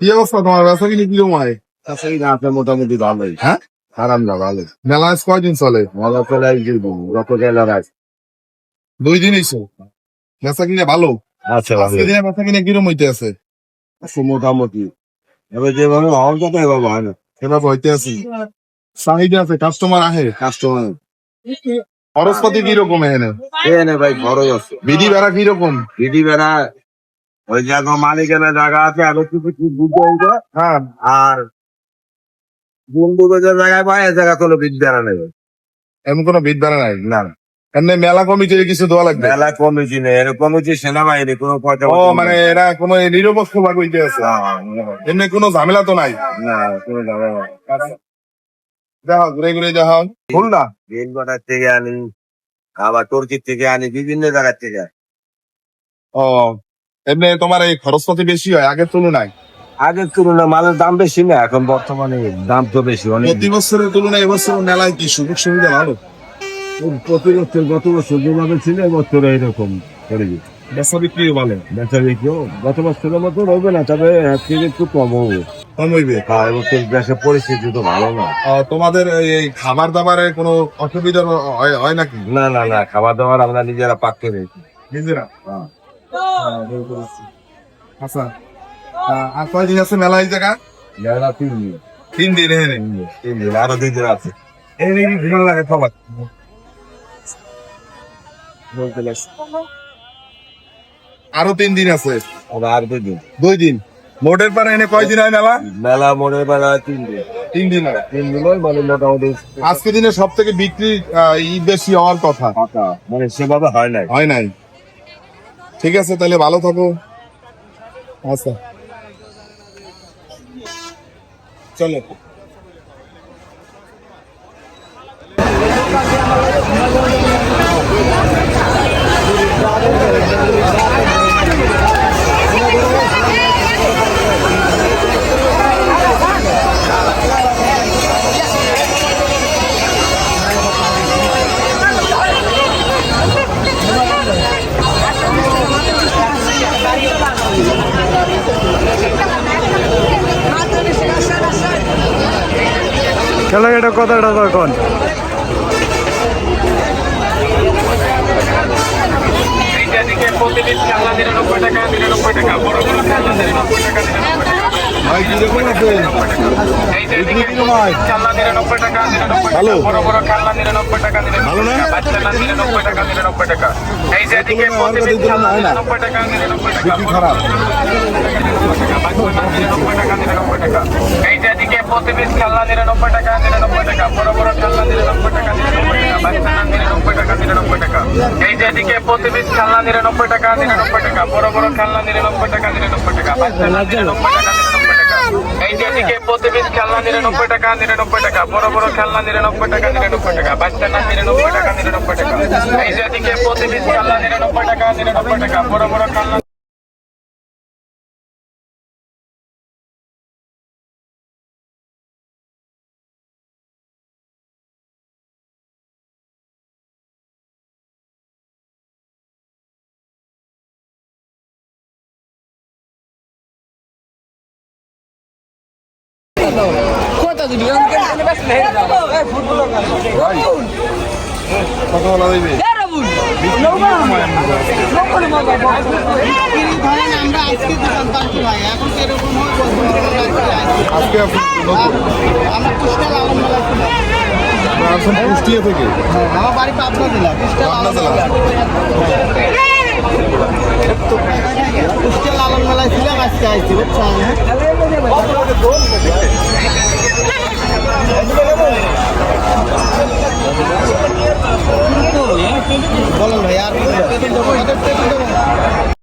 কি অবস্থা তোমার? ব্যবসা কিনে হয় আপনার মোটামুটি ভালোই। হ্যাঁ? না ভালো মেলা আজ কয়দিন চলে? মজা চলে গত গেলার আজ দুই ব্যবসা কিনে ভালো? আচ্ছা আজকে দিনে ব্যবসা কিনে কীরকম হইতে আছে? মোটামুটি। এবার যেভাবে হওয়ার কথা এভাবে হয় না। এভাবে হইতে আছে? চাহিদা আছে কাস্টমার আহে? কাস্টমার খরচপাতি কীরকম এখানে? এ না ভাই খরচ আছে। বিধি বেড়া কীরকম? দিদি বেড়া ওই জায়গা মালিকের জায়গা আছে আরও কিছু কিছু বুঝতে হইতো? হ্যাঁ। আর বন্ধুকে যে জায়গায় পায় জায়গা কোনো বিদ বেড়া নেবে এমন কোনো বিধ বেড়া নাই? না। এমনি মেলা কমিটির কিছু দেওয়া লাগবে? মেলা কমিটি নেই এরকম হচ্ছে সেনাবাহিনী কোনো পয়সা ও মানে এরা কোনো নিরপেক্ষ ভাগ হইতে আছে? এমনি কোনো ঝামেলা তো নাই? না কোনো ঝামেলা। দেখো ঘুরে ঘুরে দেখো খুলনা বেলঘাটার থেকে আনি আবার তুর্কির থেকে আনি বিভিন্ন জায়গার থেকে। ও এমনি তোমার এই খরচপাতি বেশি হয় আগের তুলনায়? আগের তুলনায় মালের দাম বেশি না এখন বর্তমানে দাম তো বেশি অনেক প্রতি বছরের তুলনায় এবছর মেলায় কি সুযোগ সুবিধা ভালো? প্রতি বছর গত বছর যেভাবে ছিল এবছর এইরকম করে বেচা বিক্রি ভালো? বেচা বিক্রিও গত বছরের মতো হবে না তবে একটু কম হবে। কম হইবে? হ্যাঁ এবছর দেশের পরিস্থিতি তো ভালো না। তোমাদের এই- খাবার দাবারের কোনো অসুবিধা হয়- হয় নাকি? না না না খাবার দাবার আমরা নিজেরা পাক করে নিজেরা? হ্যাঁ। আচ্ছা আর কয়দিন আছে মেলা এই জায়গা? মেলা তিন দিন। তিন দিন হ্যাঁ তিন দিন, আরও দুই দিন আছে। এই নাকি ভালো লাগে খাবার আরও তিন দিন আছে? আর দুই দিন। দুই দিন। মোটের পারে এনে কয়দিন হয় মেলা? মেলা মনে বেলা তিন দিন। তিন দিন হয়? তিন দিন হয় মানে মোটামুটি আজকে দিনে সব থেকে বিক্রি বেশি হওয়ার কথা। মানে সেভাবে হয় নাই। হয় নাই? ঠিক আছে তাহলে ভালো থাকো আচ্ছা চলো চলো এটা কথাটা তখন প্রতিদিন খেলা নিরানব্বই টাকা নিরানব্বই টাকা, বড় বড় খেলা নিরানব্বই টাকা, নিরানব্বই ভাই কীরকম আছে? এই যে এদিকে প্রতিদিন খেলনা নিরানব্বই টাকা নিরানব্বই ভালো। বড় বড় খেলনা নিরানব্বই টাকা। ভালো না? টাকা এই যে এদিকে প্রতিদিন কাছে খেলনা নিরানব্বই টাকা নিরানব্বই টাকা। খারাপ বড় বড় খেলনা নিরানব্বই টাকা নিরানব্বই টাকা। বাচ্চারা নিরানব্বই টাকা নিরানব্বই টাকা। এই যে এদিকে প্রতিদিন খেলনা নিরানব্বই টাকা নিরানব্বই টাকা। বড় বড় খেলনা নিরানব্বই টাকা নিরানব্বই টাকা। টাকা নিরানব্বই টাকা। এই যে এদিকে প্রতিদিন খেলনা নিরানব্বই টাকা নিরানব্বই টাকা। বড় বড় খেলনা নিরানব্বই টাকা নিরানব্বই টাকা। বাচ্চারা নিরানব্বই টাকা নিরানব্বই টাকা। এই যে এদিকে প্রতিদিন খেলনা নিরানব্বই টাকা নিরানব্বই টাকা। বড় বড় খেলনা আসছেন কুষ্টিয়া থেকে। আমার বাড়ি পাবনা জেলা কুষ্টাল यार